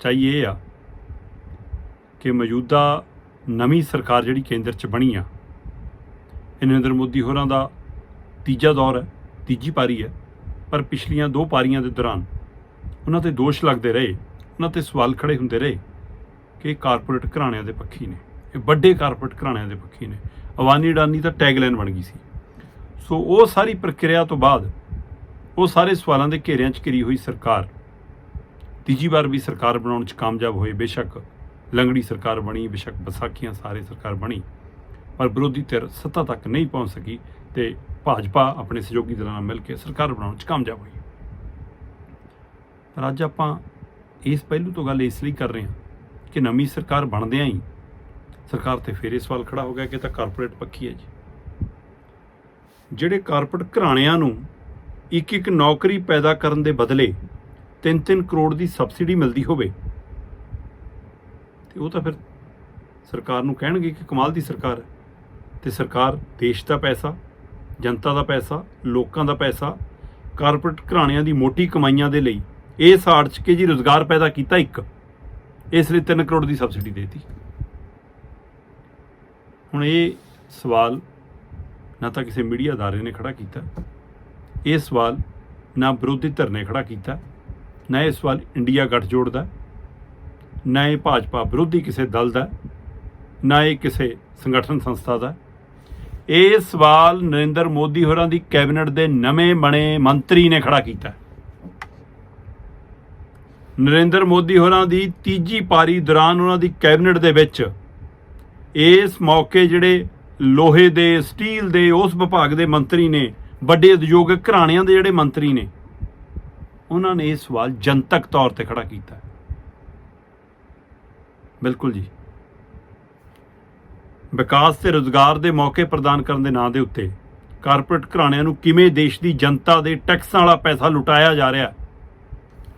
ਸੱਚਾਈ ਇਹ ਆ ਕਿ ਮੌਜੂਦਾ ਨਵੀਂ ਸਰਕਾਰ ਜਿਹੜੀ ਕੇਂਦਰ 'ਚ ਬਣੀ ਆ, ਇਹ ਨਰਿੰਦਰ ਮੋਦੀ ਹੋਰਾਂ ਦਾ ਤੀਜਾ ਦੌਰ ਹੈ, ਤੀਜੀ ਪਾਰੀ ਹੈ, ਪਰ ਪਿਛਲੀਆਂ ਦੋ ਪਾਰੀਆਂ ਦੇ ਦੌਰਾਨ ਉਹਨਾਂ ਤੇ ਦੋਸ਼ ਲੱਗਦੇ ਰਹੇ, ਉਹਨਾਂ ਤੇ ਸਵਾਲ ਖੜੇ ਹੁੰਦੇ ਰਹੇ ਕਿ ਕਾਰਪੋਰੇਟ ਘਰਾਣਿਆਂ ਦੇ ਪੱਖੀ ਨੇ, ਇਹ ਵੱਡੇ ਕਾਰਪੋਰੇਟ ਘਰਾਣਿਆਂ ਦੇ ਪੱਖੀ ਨੇ। ਅਵਾਨੀ ਅਡਾਨੀ ਤਾਂ ਟੈਗਲਾਈਨ ਬਣ ਗਈ ਸੀ। ਸੋ ਉਹ ਸਾਰੀ ਪ੍ਰਕਿਰਿਆ ਤੋਂ ਬਾਅਦ ਉਹ ਸਾਰੇ ਸਵਾਲਾਂ ਦੇ ਘੇਰਿਆਂ 'ਚ ਘਿਰੀ ਹੋਈ ਸਰਕਾਰ ਤੀਜੀ ਵਾਰ ਵੀ ਸਰਕਾਰ ਬਣਾਉਣ 'ਚ ਕਾਮਯਾਬ ਹੋਏ ਬੇਸ਼ੱਕ ਲੰਗੜੀ ਸਰਕਾਰ ਬਣੀ, ਬੇਸ਼ੱਕ ਵਿਸਾਖੀਆਂ ਸਾਰੇ ਸਰਕਾਰ ਬਣੀ, ਪਰ ਵਿਰੋਧੀ ਧਿਰ ਸੱਤਾ ਤੱਕ ਨਹੀਂ ਪਹੁੰਚ ਸਕੀ ਤੇ ਭਾਜਪਾ ਆਪਣੇ ਸਹਿਯੋਗੀ ਦਲਾਂ ਨਾਲ ਮਿਲ ਕੇ ਸਰਕਾਰ ਬਣਾਉਣ 'ਚ ਕਾਮਯਾਬ ਹੋਈ। ਪਰ ਅੱਜ ਆਪਾਂ ਇਸ ਪਹਿਲੂ ਤੋਂ ਗੱਲ ਇਸ ਲਈ ਕਰ ਰਹੇ ਹਾਂ ਕਿ ਨਵੀਂ ਸਰਕਾਰ ਬਣਦਿਆਂ ਹੀ ਸਰਕਾਰ ਤੇ ਫੇਰ ਇਹ ਸਵਾਲ ਖੜਾ ਹੋ ਗਿਆ ਕਿ ਤਾਂ ਕਾਰਪੋਰੇਟ ਪੱਖੀ ਹੈ ਜੀ। ਜਿਹੜੇ ਕਾਰਪੋਰੇਟ ਘਰਾਣਿਆਂ ਨੂੰ ਇੱਕ ਇੱਕ ਨੌਕਰੀ ਪੈਦਾ ਕਰਨ ਦੇ ਬਦਲੇ 3-3 ਕਰੋੜ ਦੀ ਸਬਸਿਡੀ ਮਿਲਦੀ ਹੋਵੇ, ਤੇ ਉਹ ਤਾਂ ਫਿਰ ਸਰਕਾਰ ਨੂੰ ਕਹਿਣਗੇ ਕਿ ਕਮਾਲ ਦੀ ਸਰਕਾਰ ਹੈ। ਤੇ ਸਰਕਾਰ ਦੇਸ਼ ਦਾ ਪੈਸਾ, ਜਨਤਾ ਦਾ ਪੈਸਾ, ਲੋਕਾਂ ਦਾ ਪੈਸਾ, ਕਾਰਪੋਰੇਟ ਘਰਾਣਿਆਂ ਦੀ ਮੋਟੀ ਕਮਾਈਆਂ ਦੇ ਲਈ ਇਹ ਸਾੜ ਚ ਕੇ ਜੀ ਰੋਜ਼ਗਾਰ ਪੈਦਾ ਕੀਤਾ ਇੱਕ, ਇਸ ਲਈ 3 ਕਰੋੜ ਦੀ ਸਬਸਿਡੀ ਦੇਤੀ। ਹੁਣ ਇਹ ਸਵਾਲ ਨਾ ਤਾਂ ਕਿਸੇ ਮੀਡੀਆ ਅਦਾਰੇ ਨੇ ਖੜਾ ਕੀਤਾ, ਇਹ ਸਵਾਲ ਨਾ ਵਿਰੋਧੀ ਧਿਰ ਨੇ ਖੜਾ ਕੀਤਾ ਨਾ ਇਹ ਸਵਾਲ ਇੰਡੀਆ ਗੱਠਜੋੜ ਦਾ ਨਾ ਇਹ ਭਾਜਪਾ ਵਿਰੋਧੀ ਕਿਸੇ ਦਲ ਦਾ, ਨਾ ਇਹ ਕਿਸੇ ਸੰਗਠਨ ਸੰਸਥਾ ਦਾ। ਇਹ ਸਵਾਲ ਨਰਿੰਦਰ ਮੋਦੀ ਹੋਰਾਂ ਦੀ ਕੈਬਨਿਟ ਦੇ ਨਵੇਂ ਬਣੇ ਮੰਤਰੀ ਨੇ ਖੜਾ ਕੀਤਾ। ਨਰਿੰਦਰ ਮੋਦੀ ਹੋਰਾਂ ਦੀ ਤੀਜੀ ਪਾਰੀ ਦੌਰਾਨ ਉਹਨਾਂ ਦੀ ਕੈਬਨਿਟ ਦੇ ਵਿੱਚ ਇਸ ਮੌਕੇ ਜਿਹੜੇ ਲੋਹੇ ਦੇ, ਸਟੀਲ ਦੇ ਉਸ ਵਿਭਾਗ ਦੇ ਮੰਤਰੀ ਨੇ, ਵੱਡੇ ਉਦਯੋਗਿਕ ਘਰਾਣਿਆਂ ਦੇ ਜਿਹੜੇ ਮੰਤਰੀ ਨੇ ਉਹਨਾਂ ਨੇ ਇਹ ਸਵਾਲ ਜਨਤਕ ਤੌਰ ਤੇ ਖੜਾ ਕੀਤਾ। ਬਿਲਕੁਲ ਜੀ। ਵਿਕਾਸ ਤੇ ਰੋਜ਼ਗਾਰ ਦੇ ਮੌਕੇ ਪ੍ਰਦਾਨ ਕਰਨ ਦੇ ਨਾਂ ਦੇ ਉੱਤੇ ਕਾਰਪੋਰੇਟ ਘਰਾਣਿਆਂ ਨੂੰ ਕਿਵੇਂ ਦੇਸ਼ ਦੀ ਜਨਤਾ ਦੇ ਟੈਕਸਾਂ ਵਾਲਾ ਪੈਸਾ ਲੁਟਾਇਆ ਜਾ ਰਿਹਾ,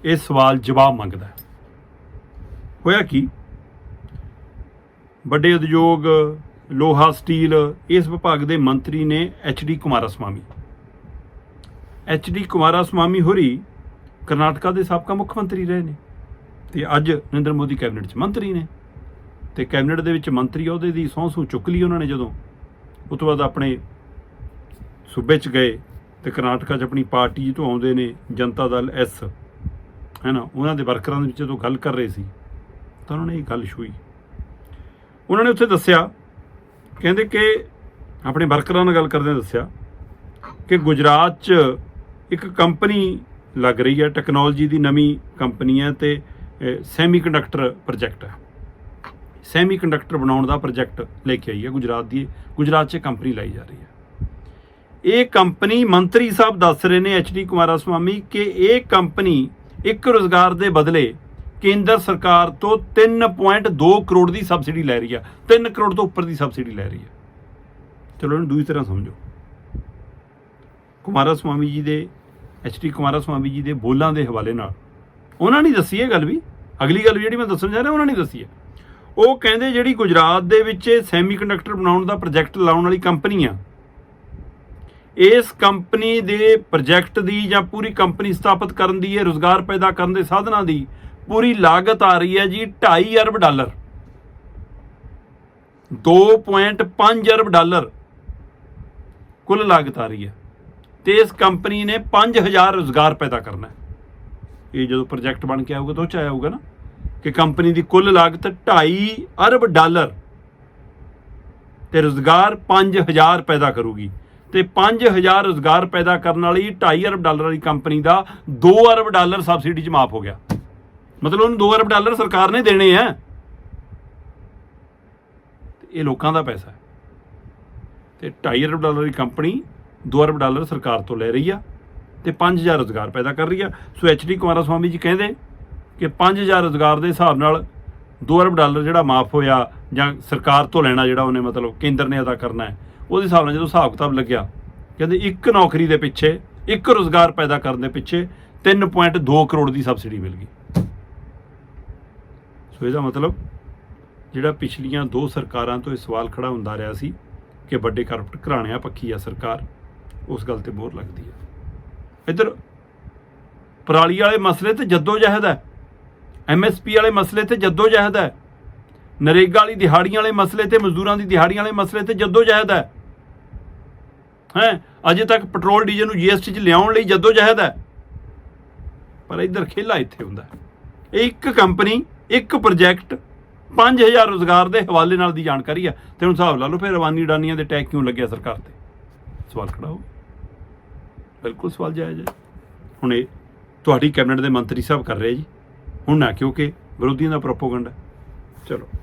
ਇਹ ਸਵਾਲ ਜਵਾਬ ਮੰਗਦਾ ਹੈ। ਹੋਇਆ ਕੀ? ਵੱਡੇ ਉਦਯੋਗ, ਲੋਹਾ, ਸਟੀਲ, ਇਸ ਵਿਭਾਗ ਦੇ ਮੰਤਰੀ ਨੇ H D Kumaraswamy. H D Kumaraswamy ਹੋਰੀ ਕਰਨਾਟਕਾ ਦੇ ਸਾਬਕਾ ਮੁੱਖ ਮੰਤਰੀ ਰਹੇ ਨੇ। ਤੇ ਅੱਜ ਨਰਿੰਦਰ ਮੋਦੀ ਕੈਬਨਿਟ 'ਚ ਮੰਤਰੀ ਨੇ। ਤੇ ਕੈਬਨਿਟ ਦੇ ਵਿੱਚ ਮੰਤਰੀ ਅਹੁਦੇ ਦੀ ਸਹੁੰ ਸੂ ਚੁੱਕ ਲਈ ਉਹਨਾਂ ਨੇ ਜਦੋਂ। ਉਸ ਤੋਂ ਬਾਅਦ ਆਪਣੇ ਸੂਬੇ 'ਚ ਗਏ ਤੇ ਕਰਨਾਟਕਾ 'ਚ ਆਪਣੀ ਪਾਰਟੀ ਤੋਂ ਆਉਂਦੇ ਨੇ ਜਨਤਾ ਦਲ ਐਸ। ਹੈ ਨਾ ਉਹਨਾਂ ਦੇ ਵਰਕਰਾਂ ਦੇ ਵਿੱਚ ਜਦੋਂ ਗੱਲ ਕਰ ਰਹੇ ਸੀ, ਤਾਂ ਉਹਨਾਂ ਨੇ ਇਹ ਗੱਲ ਛੂਈ ਉਹਨਾਂ ਨੇ ਉੱਥੇ ਦੱਸਿਆ, ਕਹਿੰਦੇ ਕਿ ਆਪਣੇ ਵਰਕਰਾਂ ਨਾਲ ਗੱਲ ਕਰਦੇ ਦੱਸਿਆ ਕਿ ਗੁਜਰਾਤ 'ਚ ਇੱਕ ਕੰਪਨੀ ਲੱਗ ਰਹੀ ਹੈ। ਟੈਕਨੋਲੋਜੀ ਦੀ ਨਵੀਂ ਕੰਪਨੀ ਹੈ ਤੇ ਸੈਮੀਕੰਡਕਟਰ ਪ੍ਰੋਜੈਕਟ ਹੈ। ਸੈਮੀਕੰਡਕਟਰ ਬਣਾਉਣ ਦਾ ਪ੍ਰੋਜੈਕਟ ਲੈ ਕੇ ਆਈ ਹੈ। ਗੁਜਰਾਤ ਦੀ, ਗੁਜਰਾਤ 'ਚ ਕੰਪਨੀ ਲਾਈ ਜਾ ਰਹੀ ਹੈ। ਇਹ ਕੰਪਨੀ ਮੰਤਰੀ ਸਾਹਿਬ ਦੱਸ ਰਹੇ ਨੇ ਐਚਡੀ ਕੁਮਾਰਸਵਾਮੀ ਕਿ ਇਹ ਕੰਪਨੀ ਇੱਕ ਰੋਜ਼ਗਾਰ ਦੇ ਬਦਲੇ ਕੇਂਦਰ ਸਰਕਾਰ ਤੋਂ 3.2 ਕਰੋੜ ਦੀ ਸਬਸਿਡੀ ਲੈ ਰਹੀ ਹੈ। 3 ਕਰੋੜ ਤੋਂ ਉੱਪਰ ਦੀ ਸਬਸਿਡੀ ਲੈ ਰਹੀ ਹੈ। ਚਲੋ ਇਹਨੂੰ ਦੂਜੀ ਤਰ੍ਹਾਂ ਸਮਝੋ। ਕੁਮਾਰਸਵਾਮੀ ਜੀ ਦੇ ਐਚਡੀ ਕੁਮਾਰਸਵਾਮੀ ਜੀ ਦੇ ਬੋਲਾਂ ਦੇ ਹਵਾਲੇ ਨਾਲ। ਉਹਨਾਂ ਨੇ ਦੱਸੀ ਇਹ ਗੱਲ ਵੀ? ਅਗਲੀ ਗੱਲ ਜਿਹੜੀ ਮੈਂ ਦੱਸਣ ਜਾ ਰਿਹਾ, ਉਹਨਾਂ ਨੇ ਦੱਸੀ ਹੈ। ਉਹ ਕਹਿੰਦੇ ਜਿਹੜੀ ਗੁਜਰਾਤ ਦੇ ਵਿੱਚ ਸੈਮੀਕੰਡਕਟਰ ਬਣਾਉਣ ਦਾ ਪ੍ਰੋਜੈਕਟ ਲਾਉਣ ਵਾਲੀ ਕੰਪਨੀ ਆ, ਇਸ ਕੰਪਨੀ ਦੇ ਪ੍ਰੋਜੈਕਟ ਦੀ ਜਾਂ ਪੂਰੀ ਕੰਪਨੀ ਸਥਾਪਿਤ ਕਰਨ ਦੀ ਇਹ ਰੋਜ਼ਗਾਰ ਪੈਦਾ ਕਰਨ ਦੇ ਸਾਧਨਾਂ ਦੀ ਪੂਰੀ ਲਾਗਤ ਆ ਰਹੀ ਹੈ ਜੀ 2.5 ਅਰਬ ਡਾਲਰ। 2.5 ਅਰਬ ਡਾਲਰ ਕੁੱਲ ਲਾਗਤ ਆ ਰਹੀ ਹੈ। ਤੇ ਇਸ ਕੰਪਨੀ ਨੇ 5000 ਰੋਜ਼ਗਾਰ ਪੈਦਾ ਕਰਨਾ ਹੈ। ਇਹ ਜਦੋਂ ਪ੍ਰੋਜੈਕਟ ਬਣ ਕੇ ਆਊਗਾ ਤਾਂ ਉਹ ਚ ਆਇਆ ਹੋਊਗਾ ਨਾ ਕਿ ਕੰਪਨੀ ਦੀ ਕੁੱਲ ਲਾਗਤ 2.5 ਅਰਬ ਡਾਲਰ ਤੇ ਰੋਜ਼ਗਾਰ 5000 ਪੈਦਾ ਕਰੂਗੀ। ਤੇ 5000 ਰੋਜ਼ਗਾਰ ਪੈਦਾ ਕਰਨ ਵਾਲੀ 2.5 ਅਰਬ ਡਾਲਰ ਵਾਲੀ ਕੰਪਨੀ ਦਾ 2 ਅਰਬ ਡਾਲਰ ਸਬਸਿਡੀ 'ਚ ਮਾਫ ਹੋ ਗਿਆ। ਮਤਲਬ ਉਹਨੂੰ 2 ਅਰਬ ਡਾਲਰ ਸਰਕਾਰ ਨੇ ਦੇਣੇ ਆ। ਤੇ ਇਹ ਲੋਕਾਂ ਦਾ ਪੈਸਾ ਹੈ। ਤੇ 2.5 ਅਰਬ ਡਾਲਰ ਦੀ ਕੰਪਨੀ 2 ਅਰਬ ਡਾਲਰ ਸਰਕਾਰ ਤੋਂ ਲੈ ਰਹੀ ਆ ਤੇ 5000 ਰੋਜ਼ਗਾਰ ਪੈਦਾ ਕਰ ਰਹੀ ਆ। ਸੋ ਐਚਡੀ ਕੁਮਾਰਸਵਾਮੀ ਜੀ ਕਹਿੰਦੇ ਕਿ 5000 ਰੋਜ਼ਗਾਰ ਦੇ ਹਿਸਾਬ ਨਾਲ 2 ਅਰਬ ਡਾਲਰ ਜਿਹੜਾ ਮਾਫ ਹੋਇਆ ਜਾਂ ਸਰਕਾਰ ਤੋਂ ਲੈਣਾ ਜਿਹੜਾ ਉਹਨੇ ਮਤਲਬ ਕੇਂਦਰ ਨੇ ਅਦਾ ਕਰਨਾ ਹੈ, ਉਹਦੇ ਹਿਸਾਬ ਨਾਲ ਜਦੋਂ ਹਿਸਾਬ ਕਿਤਾਬ ਲੱਗਿਆ, ਕਹਿੰਦੇ ਇੱਕ ਨੌਕਰੀ ਦੇ ਪਿੱਛੇ, ਇੱਕ ਰੋਜ਼ਗਾਰ ਪੈਦਾ ਕਰਨ ਦੇ ਪਿੱਛੇ 3.2 ਕਰੋੜ ਦੀ ਸਬਸਿਡੀ ਮਿਲ ਗਈ। ਸੋ ਇਹਦਾ ਮਤਲਬ ਜਿਹੜਾ ਪਿਛਲੀਆਂ ਦੋ ਸਰਕਾਰਾਂ ਤੋਂ ਇਹ ਸਵਾਲ ਖੜਾ ਹੁੰਦਾ ਰਿਹਾ ਸੀ ਕਿ ਵੱਡੇ ਕਾਰਪੋਰੇਟ ਘਰਾਣਿਆਂ ਪੱਖੀ ਆ ਸਰਕਾਰ ਉਸ ਗੱਲ ਤੇ ਮੋਹਰ ਲੱਗਦੀ ਹੈ। ਇੱਧਰ ਪਰਾਲੀ ਵਾਲੇ ਮਸਲੇ ਤੇ ਜੱਦੋ ਜਹਿਦ ਹੈ ਐਮਐਸਪੀ ਵਾਲੇ ਮਸਲੇ ਤੇ ਜੱਦੋ ਜਹਿਦ ਹੈ। ਨਰੇਗਾ ਵਾਲੀ ਦਿਹਾੜੀਆਂ ਵਾਲੇ ਮਸਲੇ ਤੇ ਮਜ਼ਦੂਰਾਂ ਦੀ ਦਿਹਾੜੀਆਂ ਵਾਲੇ ਮਸਲੇ ਤੇ ਜੱਦੋ ਜਹਿਦ ਹੈ। ਹੈ, ਅਜੇ ਤੱਕ ਪੈਟਰੋਲ, ਡੀਜ਼ਲ ਨੂੰ ਜੀਐਸਟੀ 'ਚ ਲਿਆਉਣ ਲਈ ਜੱਦੋ ਜਹਿਦ ਹੈ। ਪਰ ਇੱਧਰ ਖੇਲਾ ਇੱਥੇ ਹੁੰਦਾ ਹੈ। ਇਹ ਇੱਕ ਕੰਪਨੀ, ਇੱਕ ਪ੍ਰੋਜੈਕਟ 5000 ਰੋਜ਼ਗਾਰ ਦੇ ਹਵਾਲੇ ਨਾਲ ਦੀ ਜਾਣਕਾਰੀ ਆ ਤੇ ਹੁਣ ਹਿਸਾਬ ਲਾ ਲਓ, ਫਿਰ ਰਵਾਨੀ ਉਡਾਨੀਆਂ ਦੇ ਟੈਗ ਕਿਉਂ ਲੱਗਿਆ ਸਰਕਾਰ ਤੇ? ਸਵਾਲ ਖੜਾ ਹੋ ਬਿਲਕੁਲ ਸਵਾਲ ਜਾਇਜ਼ ਹੈ। ਹੁਣ ਇਹ ਤੁਹਾਡੀ ਕੈਬਨਿਟ ਦੇ ਮੰਤਰੀ ਸਾਹਿਬ ਕਰ ਰਹੇ ਜੀ। ਹੁਣ ਨਾ, ਕਿਉਂਕਿ ਵਿਰੋਧੀਆਂ ਦਾ ਪ੍ਰੋਪੋਗੰਡਾ। ਚਲੋ।